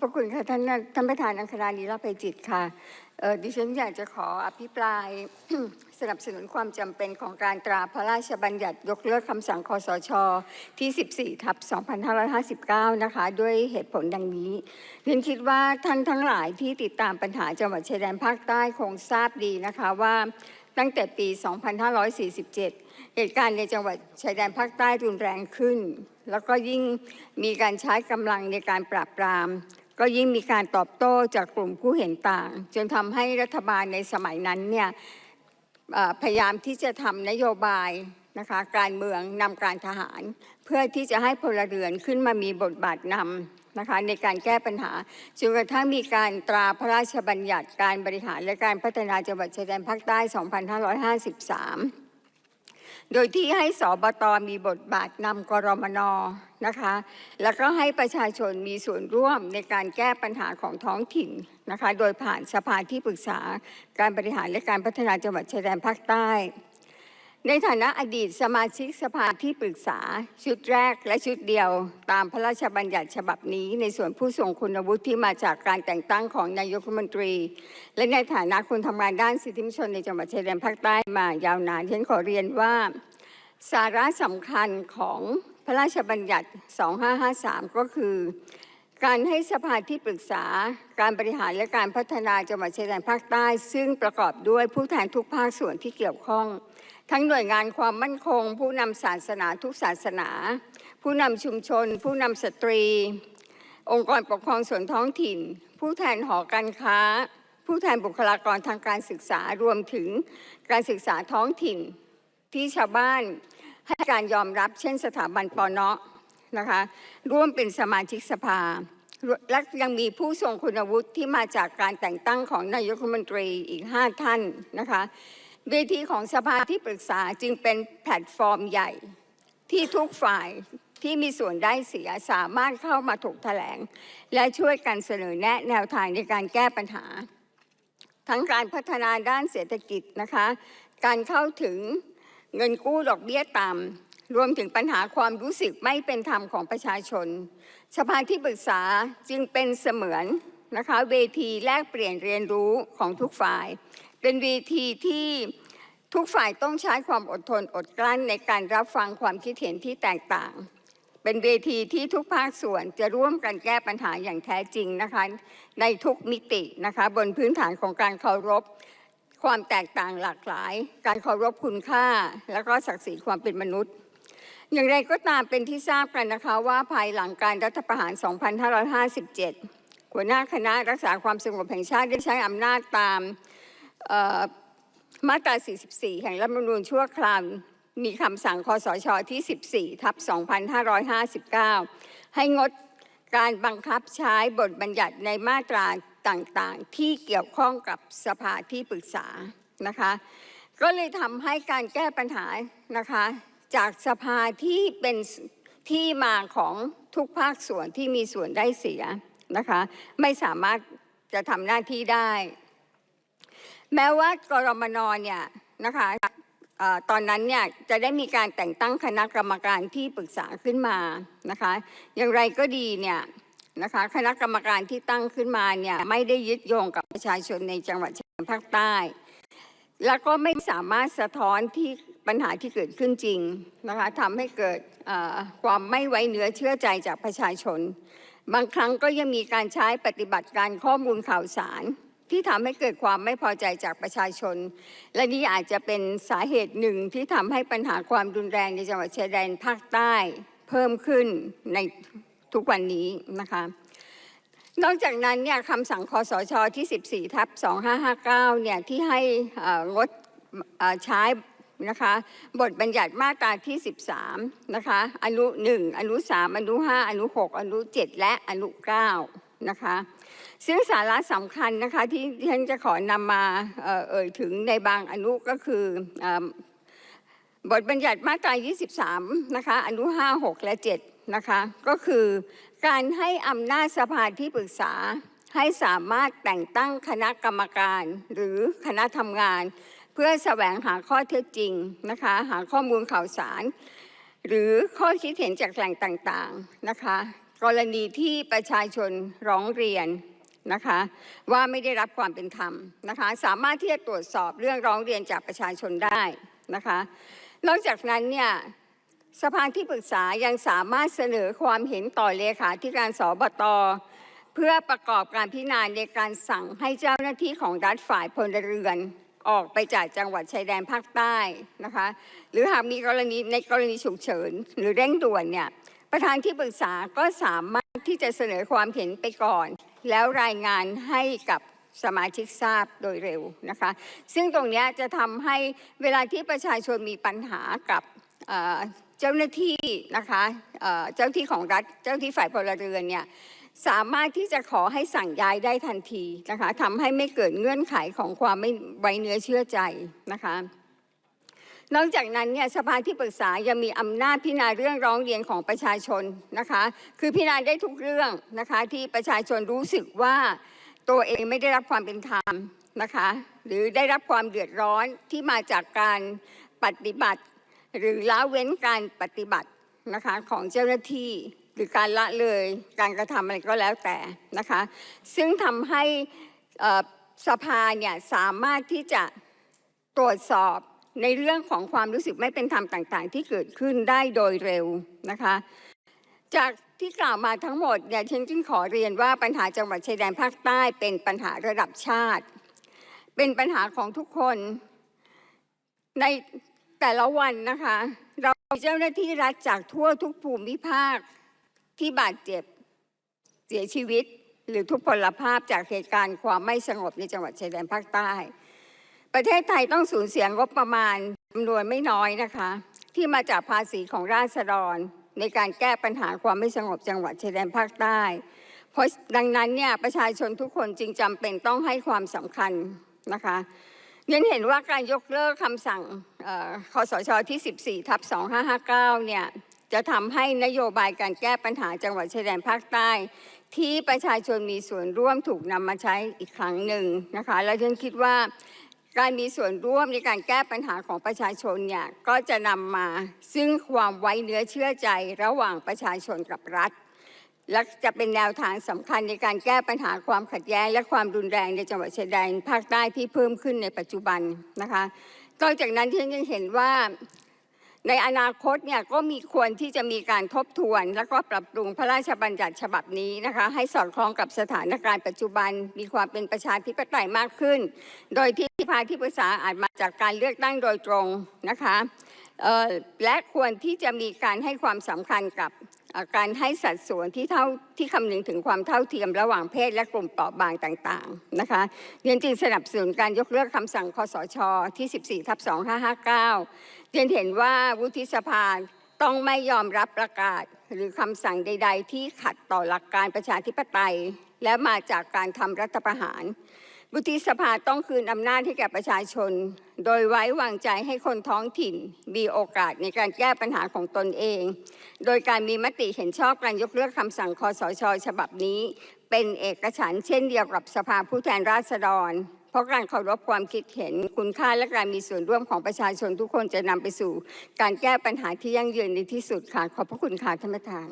พระคุณค่ะท่านท่านประธานอังคาราลีลาภัยจิตค่ะดิฉันอยากจะขออภิปรายสนับสนุนความจำเป็นของการตราพระราชบัญญัติยกเลิกคำสั่งคอสช ที่ 14ทับ2559 นะคะ ด้วยเหตุผลดังนี้เรียนคิดว่าท่านทั้งหลายที่ติดตามปัญหาจังหวัดชายแดนภาคใต้คงทราบดีนะคะว่าตั้งแต่ปี 2547 เหตุการณ์ในจังหวัดชายแดนภาคใต้รุนแรงขึ้น แล้วก็ยิ่งมีการใช้กำลังในการปราบปราม ก็ยิ่งมีการตอบโต้จากกลุ่มผู้เห็นต่าง จนทำให้รัฐบาลในสมัยนั้นเนี่ยพยายามที่จะทำนโยบายนะคะการเมืองนำการทหาร เพื่อที่จะให้พลเรือนขึ้นมามีบทบาทนำนะคะในการแก้ปัญหาจนกระทั่งมีการตราพระราชบัญญัติการบริหารและการพัฒนาจังหวัดชายแดนภาคใต้ 2553 โดยที่ให้สบตมีบทบาทนำกรมนนะคะ แล้วก็ให้ประชาชนมีส่วนร่วมในการแก้ปัญหาของท้องถิ่นนะคะ โดยผ่านสภาที่ปรึกษาการบริหารและการพัฒนาจังหวัดชายแดนภาคใต้ ในฐานะอดีตสมาชิกสภาที่ปรึกษา ชุดแรกและชุดเดียว ตามพระราชบัญญัติฉบับนี้ ในส่วนผู้ทรงคุณวุฒิที่มาจากการแต่งตั้งของนายกรัฐมนตรี และในฐานะคนทำงานด้านสิทธิมนุษยชนในจังหวัดชายแดนภาคใต้มายาวนานฉันขอเรียนว่า สาระสำคัญของพระราชบัญญัติ 2553 ก็คือ การให้สภาที่ปรึกษา การบริหารและการพัฒนาจังหวัดชายแดนภาคใต้ ซึ่งประกอบด้วยผู้แทนทุกภาคส่วนที่เกี่ยวข้อง ทั้งหน่วยงานความมั่นคง ผู้นำศาสนาทุกศาสนา ผู้นำชุมชน ผู้นำสตรี องค์กรปกครองส่วนท้องถิ่น ผู้แทนหอการค้า ผู้แทนบุคลากรทางการศึกษารวมถึงการศึกษาท้องถิ่น ที่ชาวบ้านให้การยอมรับเช่นสถาบันปอเนาะนะคะร่วมเป็นสมาชิกสภาและยังมีผู้ทรงคุณวุฒิที่มาจากการแต่งตั้งของนายกรัฐมนตรีอีก 5 ท่านนะคะ เวทีของสภาที่ปรึกษาจึงเป็นแพลตฟอร์มใหญ่ ที่ทุกฝ่ายที่มีส่วนได้เสียสามารถเข้ามาถกแถลง และช่วยกันเสนอแนะแนวทางในการแก้ปัญหา ทั้งการพัฒนาด้านเศรษฐกิจนะคะ การเข้าถึงเงินกู้ดอกเบี้ยต่ำรวมถึงปัญหาความรู้สึกไม่เป็นธรรมของประชาชน สภาที่ปรึกษาจึงเป็นเสมือนนะคะเวทีแลกเปลี่ยนเรียนรู้ของทุกฝ่าย เป็นเวทีที่ทุกฝ่ายต้องใช้ความอดทนอดกลั้นในการรับฟังความคิดเห็นที่แตกต่าง เป็นเวทีที่ทุกภาคส่วนจะร่วมกันแก้ปัญหาอย่างแท้จริงนะคะ ในทุกมิตินะคะบนพื้นฐานของการเคารพความแตกต่างหลากหลาย การเคารพคุณค่า และก็ศักดิ์ศรีความเป็นมนุษย์ อย่างไรก็ตามเป็นที่ทราบกันนะคะว่าภายหลังการรัฐประหาร 2557 หัวหน้าคณะรักษาความสงบแห่งชาติได้ใช้อำนาจตาม มาตรา 44 แห่งรัฐธรรมนูญชั่วคราวมีคำสั่งคอสชที่ 14 ทับ 2559 ให้งดการบังคับใช้บทบัญญัติในมาตราต่างๆ ที่เกี่ยวข้องกับสภาที่ปรึกษานะคะ ก็เลยทำให้การแก้ปัญหานะคะ จากสภาที่เป็นที่มาของทุกภาคส่วนที่มีส่วนได้เสียนะคะ ไม่สามารถจะทำหน้าที่ได้ แม้ว่ากรมนเนี่ยนะคะอ่อตอนนั้นเนี่ยจะได้มีการแต่งตั้งคณะกรรมการที่ปรึกษาขึ้นมานะคะ อย่างไรก็ดีเนี่ยนะคะคณะกรรมการที่ตั้งขึ้นมาเนี่ยไม่ได้ยึดโยงกับประชาชนในจังหวัดชายแดนภาคใต้ แล้วก็ไม่สามารถสะท้อนที่ปัญหาที่เกิดขึ้นจริงนะคะทำให้เกิดความไม่ไว้เนื้อเชื่อใจจากประชาชน บางครั้งก็ยังมีการใช้ปฏิบัติการข้อมูลข่าวสาร ที่ทำให้เกิดความไม่พอใจจากประชาชน และนี่อาจจะเป็นสาเหตุหนึ่งที่ทำให้ปัญหาความรุนแรงในจังหวัดชายแดนภาคใต้เพิ่มขึ้นในทุกวันนี้นะคะนอกจากนั้นเนี่ยคำสั่งคอสชที่ 14ทับ2559เนี่ยที่ให้เอ่องดใช้นะคะบทบัญญัติมาตราที่ 13นะคะอนุ 1 อนุ 3 อนุ 5 อนุ 6 อนุ 7 และอนุ 9 นะคะซึ่งสาระสำคัญนะคะที่ที่ฉันจะขอนำมาเอ่ยถึงในบางอนุก็คือเอ่อบทบัญญัติมาตรา 23 นะคะ อนุ 5 6 และ 7 นะคะ ก็คือการให้อำนาจสภาที่ปรึกษาให้สามารถแต่งตั้งคณะกรรมการหรือคณะทำงาน เพื่อแสวงหาข้อเท็จจริงนะคะ หาข้อมูลข่าวสาร หรือข้อคิดเห็นจากแหล่งต่างๆนะคะ กรณีที่ประชาชนร้องเรียนนะคะว่าไม่ได้รับความเป็นธรรมนะคะสามารถที่จะตรวจสอบเรื่องร้องเรียนจากประชาชนได้นะคะนอกจากนั้นเนี่ยสภาที่ปรึกษายังสามารถเสนอความเห็นต่อเลขาธิการสบตเพื่อประกอบการพิจารณาในการสั่งให้เจ้าหน้าที่ของรัฐฝ่ายพลเรือนออกไปจากจังหวัดชายแดนภาคใต้นะคะหรือหากมีกรณีในกรณีฉุกเฉินหรือเร่งด่วนเนี่ย ประธานที่ปรึกษาก็สามารถที่จะเสนอความเห็นไปก่อน แล้วรายงานให้กับสมาชิกทราบโดยเร็วนะคะ ซึ่งตรงนี้จะทำให้เวลาที่ประชาชนมีปัญหากับเจ้าหน้าที่นะคะเอ่อเจ้าที่ของรัฐเจ้าที่ฝ่ายพลเรือนเนี่ยสามารถที่จะขอให้สั่งย้ายได้ทันทีนะคะทำให้ไม่เกิดเงื่อนไขของความไม่ไว้เนื้อเชื่อใจนะคะ นอกจากนั้นเนี่ยสภาที่ปรึกษายังมีอำนาจพิจารณาเรื่องร้องเรียนของประชาชนนะคะ คือพิจารณาได้ทุกเรื่องนะคะ ที่ประชาชนรู้สึกว่าตัวเองไม่ได้รับความเป็นธรรมนะคะ หรือได้รับความเดือดร้อนที่มาจากการปฏิบัติ หรือละเว้นการปฏิบัตินะคะของเจ้าหน้าที่หรือการละเลยการกระทำอะไรก็แล้วแต่นะคะ ซึ่งทำให้สภาเนี่ยสามารถที่จะตรวจสอบ ในเรื่องของความรู้สึกไม่เป็นธรรมต่าง ๆ ที่เกิดขึ้นได้โดยเร็วนะคะ จากที่กล่าวมาทั้งหมดเนี่ยฉันจึงขอเรียนว่าปัญหาจังหวัดชายแดนภาคใต้เป็นปัญหาระดับชาติ เป็นปัญหาของทุกคนในแต่ละวันนะคะ เราเจ้าหน้าที่รัฐจากทั่วทุกภูมิภาคที่บาดเจ็บเสียชีวิต หรือทุพพลภาพจากเหตุการณ์ความไม่สงบในจังหวัดชายแดนภาคใต้ ประเทศไทยต้องสูญเสียงบประมาณจำนวนไม่น้อยนะคะ ที่มาจากภาษีของราษฎร ในการแก้ปัญหาความไม่สงบจังหวัดชายแดนภาคใต้ เพราะดังนั้นเนี่ยประชาชนทุกคนจึงจำเป็นต้องให้ความสำคัญนะคะยันเห็นว่าการยกเลิกคำสั่งเอ่อสชที่ 14ทับ2559 เนี่ยจะทำให้นโยบายการแก้ปัญหาจังหวัดชายแดนภาคใต้ ที่ประชาชนมีส่วนร่วมถูกนำมาใช้อีกครั้งหนึ่งนะคะ และฉันคิดว่า การมีส่วนร่วมในการแก้ปัญหาของประชาชนเนี่ยก็จะนำมาซึ่งความไว้เนื้อเชื่อใจระหว่างประชาชนกับรัฐ และจะเป็นแนวทางสำคัญในการแก้ปัญหาความขัดแย้ง และความรุนแรงในจังหวัดชายแดนภาคใต้ที่เพิ่มขึ้นในปัจจุบันนะคะนอกจากนั้นที่ยังเห็นว่า ในอนาคตเนี่ยก็มีควรที่จะมีการทบทวน แล้วก็ปรับปรุงพระราชบัญญัติฉบับนี้นะคะให้สอดคล้องกับสถานการณ์ปัจจุบันมีความเป็นประชาธิปไตยมากขึ้น โดยที่พาที่ปรึกษาอาจมาจากการเลือกตั้งโดยตรงนะคะและควรที่จะมีการให้ความสำคัญกับ การให้สัดส่วนที่เท่าที่คำนึงถึงความเท่าเทียมระหว่างเพศและกลุ่มเปราะบางต่างๆนะคะเรียนจึงสนับสนุนการยกเลิกคำสั่งคสช ที่ 14ทับ2559เรียนเห็นว่าวุฒิสภาต้องไม่ยอมรับประกาศหรือคำสั่งใด ๆ ที่ขัดต่อหลักการประชาธิปไตย และมาจากการทำรัฐประหาร วุฒิสภาต้องคืนอำนาจให้แก่ประชาชน โดยไว้วางใจให้คนท้องถิ่น มีโอกาสในการแก้ปัญหาของตนเอง โดยการมีมติเห็นชอบการยกเลิกคำสั่งคอสชฉบับนี้ เป็นเอกฉันเช่นเดียวกับสภาผู้แทนราษฎร เพราะการเคารพความคิดเห็นคุณค่าและการมีส่วนร่วมของประชาชนทุกคนจะนำไปสู่ การแก้ปัญหาที่ยั่งยืนในที่สุดค่ะขอบพระคุณค่ะท่านประธาน